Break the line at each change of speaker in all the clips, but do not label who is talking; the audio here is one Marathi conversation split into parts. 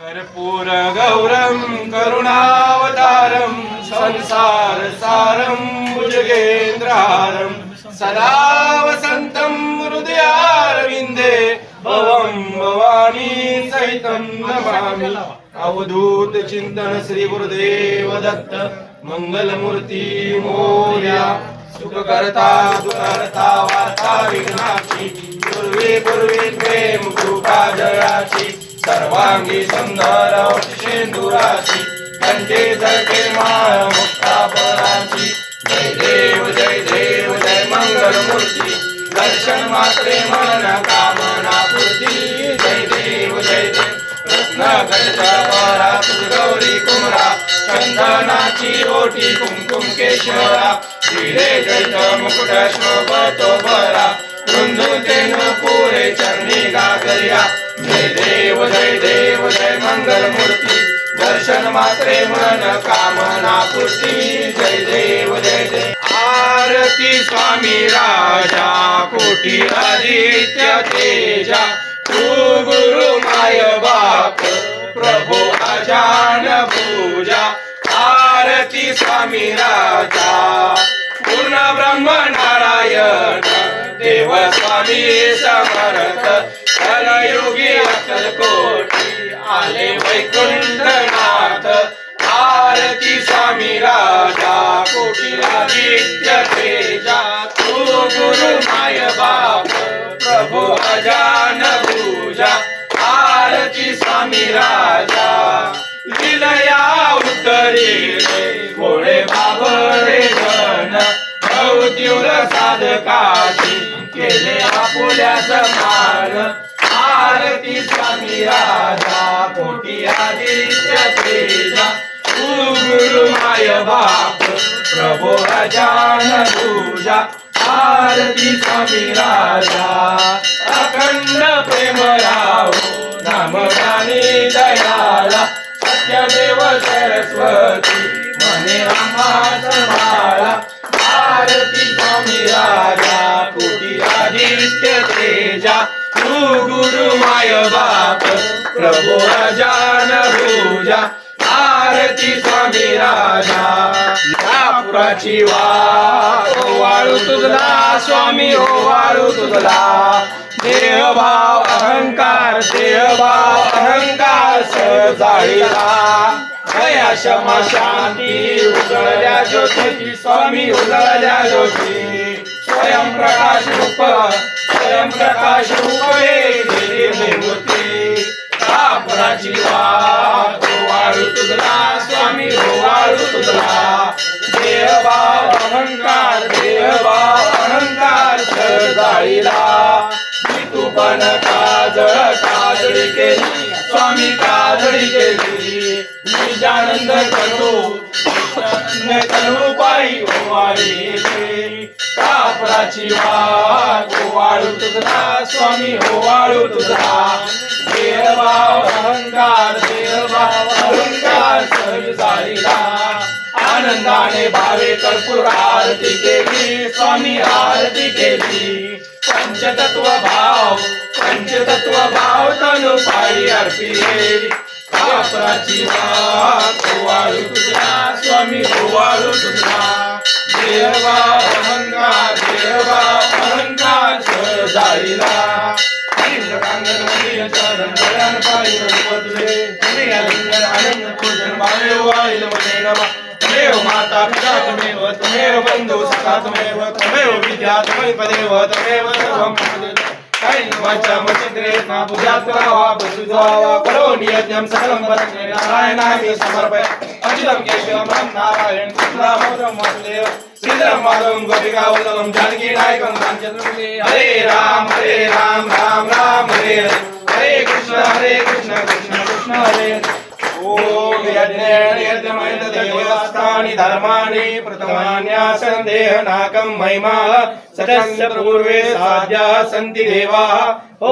कर्पूर गौरम करुणावतारम संसार सारम भुजगेंद्रहारम सदा वसंतम हृदयारविंदे भवम भवानी सहितं नमामि। अवधूत चिंतन श्री गुरुदेव दत्त मंगलमूर्ती मोर्या। सुखकर्ता दुःखहर्ता वार्ता विघ्नाची। पूर्वी पूर्वी प्रेम कृपा जयाची। सर्वांगी सुंदर शेंदुराची कंठे जळके माळ मुक्तापराची जय देव जय देव जय मंगल मूर्ती दर्शन मात्रे मन कामना पूर्ती. जय देव जय देव रत्न गणेशा परा गौरी कुमरा चंदनाची ओटी कुमकुम केशरा. हिरे जैत मुकुट शोभतो बरा रुंदुतेन पुरे चरणी गागर्या जय देव जय देव जय मंगल मूर्ती दर्शन मात्रे मन कामना पूर्ती जय देव जय देव. आरती स्वामी राजा कोटी आदित्य तेजा. तू गुरु माय बाप प्रभु अजान पूजा. आरती स्वामी राजा पूर्ण ब्रह्म नारायण. देव स्वामी समर्थ. कलयुगी अक्कल कोटी आले वैकुंठनाथ. आरती स्वामी राजा कोटी आदित्य तेजा. तू गुरु माय बाप प्रभु अजान पूजा. आरती स्वामी राजा लिलया उतरिले भोळे बाबरे जन भवतीवर साधकाशी केले आपुल्या समान आरती स्वामी राजा कोटी आदित्य तेजा गुरु गुरु माय बाप प्रभो अजान पूजा. आरती स्वामी राजा अखंड प्रेम राहो नाम गाणी दयाला. सत्यदेव सरस्वती मने रामाच माळा आरती स्वामी राजा तू बाप प्रभू अजान भूजा आरती स्वामी राजा. नागपुराची वा वाळू तुझला स्वामी हो वाळू तुझला. देहभाव अहंकार देहभाव अहंकार सजाळीला दया क्षमा शांती उजळल्या ज्योती स्वामी उजळल्या ज्योती. स्वयंप्रकाश रूप स्वयंप्रकाश रूप हे मूर्ती कापराची वाट तुझला स्वामी वाळू तुझला. देहभाव अहंकार देवा अहंकार जाळीला मी तू पण काजळ काजळी केली स्वामी काजळी केली. निजानंद करू निजानंद करू पायी ओवाळी कापराची वाट ओवाळू तुझा स्वामी ओवाळू तुझा. देहभाव अहंकार देहभाव अहंकार सहज जाळीला आनंदाने भावे कर्पूर आरती केली स्वामी आरती केली. पंचतत्व भाव पंचतत्व भाव तनु पाळी अर्पिले कापराची वाट ओवाळू तुझा स्वामी ओवाळू तुझा. देहभाव अहंकार देहभाव अहंकार सहज जाळीला कांगण मंदिर चरण कल्याण पायी तुझे तुम्ही आलिंगन आनंद पूजन भावे वाईल मने नमा तमेव माता पिता तमेव तमेव बंधु सखा तमेव तमेव विद्या तमेव पदेव तमेव सर्वं कैवाचा मचित्रे ना पूजा करावा बसुद्वावा करो नियत्यं सकलं नारायणाय समर्पय केशवं राम नारायण कृष्णामृतं वासुदेव श्रीधरं माधवं हरे राम हरे राम राम राम हरे हरे हरे कृष्ण हरे कृष्ण कृष्ण कृष्ण हरे हरे। ओम यज्ञेयज्ञमयदेवस्तानि धर्माणि प्रथमान्यासन् देहनाकं महिमा सदस्य पूर्वे साध्याः सन्ति देवाः।
ॐ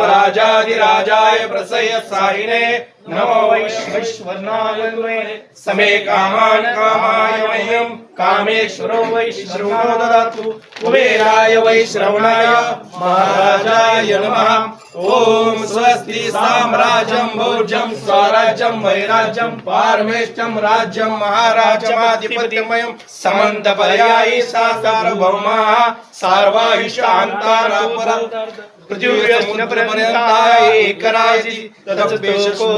राजाधिराजाय प्रसय साहिने नमो
वैश्वर्णाय
समे कामान् कामा मह्यं कामेश्वरो वै श्रवणो ददातु। कुबेराय वै श्रवणाय। महाराजाय नमः। ॐ स्वस्ति साम्राज्यं भोज्यं स्वराज्यं वैराज्यं पारमेष्टं राज्यं महाराजमाधिपत्यमयं समन्तपर्यायी सा सार्वभौमाः सार्वाहिष्टान्तारापर पृथिव्यस्नपर्यन्ताय एकराजी
तदपेशको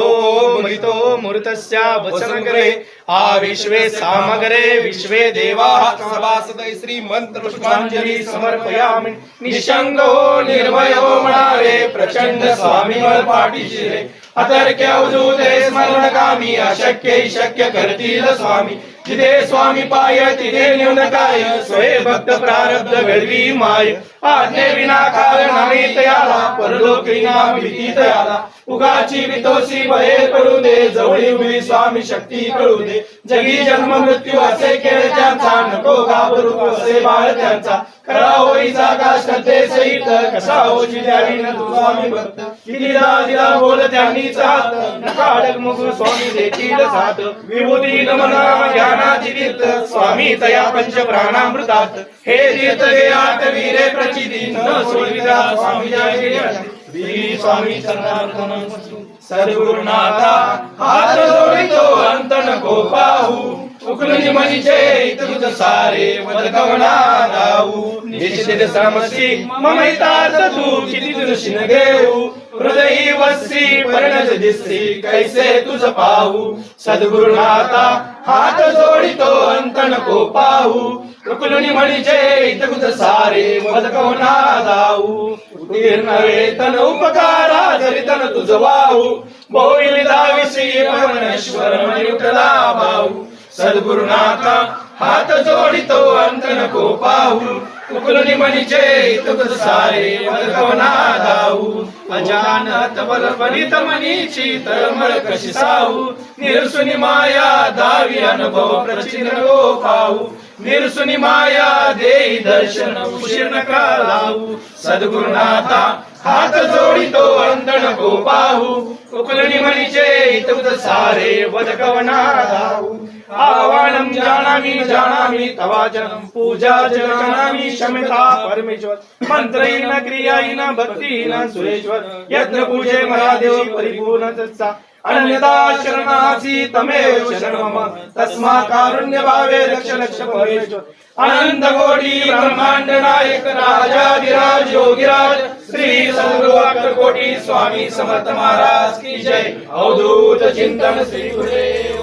आ विश्वे सामगरे विश्वे देवाः सभासदै श्रीमंत पुष्पांजली समर्पयामि। निशंको निर्मयो मनारे प्रचंड स्वामी पाठीशी रे अतर्क्य अवधूते स्मरणकामी अशक्य शक्य करतील स्वामी। तिथे स्वामी पाय तिथे न्यून काय? स्वये भक्त प्रारब्ध घडवी माय. आज्ञे विना कारण तयाला परलोकी ना भीती तयाला. उगाची वितोसी भये करू दे जवळी उभी स्वामी शक्ती कळू दे. जगी जन्म मृत्यू असे केळ त्यांचा नको घाबरू असे बाळ त्यांचा. खरा होई जागा श्रद्धे सहित कसा होची द्यावी न तू स्वामी भक्त? कितीदा दिला बोल त्यांनीच हात नकाडक मुख स्वामी देखील साथ. विभूती नमना ज्ञानाची तीर्थ स्वामी तया पंच प्राणामृतात हे जीत गे आत वीरे प्रचिती न सोडविदा स्वामी जय श्री स्वामी चरणार्पण सद्गुरुनाथा हात जोडितो अंतन नको पाहू उकलुनी मनीचे तुझ सारे वदकवना राहू निश्चित समसी ममैतार्थ तू किती दृष्टीन घेऊ. हृदयी वस्ती परिणत दिसती कैसे तुझ पाहू. सद्गुरुनाथा हात जोडितो अंत नको पाहू. उकलुनी म्हणीचे तुझ सारे वदकवना राहू उत्तीर्ण वेतन उपकारा जरितन तुझ वाहू. बोईल दाविसी परमेश्वर मयुटला भाऊ सद्गुरुनाथा हात जोडितो अंत नको पाहू उकलुनी मनीचे तुझ सारे वदकवना धावू अजानत बल बलित मनीची तळमळ कशी साहू निरसुनी माया दावी अनुभव प्रचिन नको पाहू निरसुनी माया देई दर्शन उशीर नका लावू सद्गुरुनाथा हात जोडितो अंत नको पाहू उकलणी म्हणीचे तुझ सारे वदकवना जानामि जानामि तवाचनं पूजा च जानामि क्षमता परमेश्वर। मंत्रहीन क्रियाहीन भक्तिहीन सुरेश्वर। यज्ञ पूजे मला देव परिपूर्ण तत्सा। अन्यदा शरणासि तमेव शरण मम तस्मा कारुण्य भावे लक्ष लक्ष परमेश्वर। अनंत कोटी ब्रह्मांड नायक राजाधिराज योगिराज। श्री सद्गुरु अक्कलकोटी स्वामी समर्थ महाराज की जय। अवधूत चिंतन श्री गुरुदेव।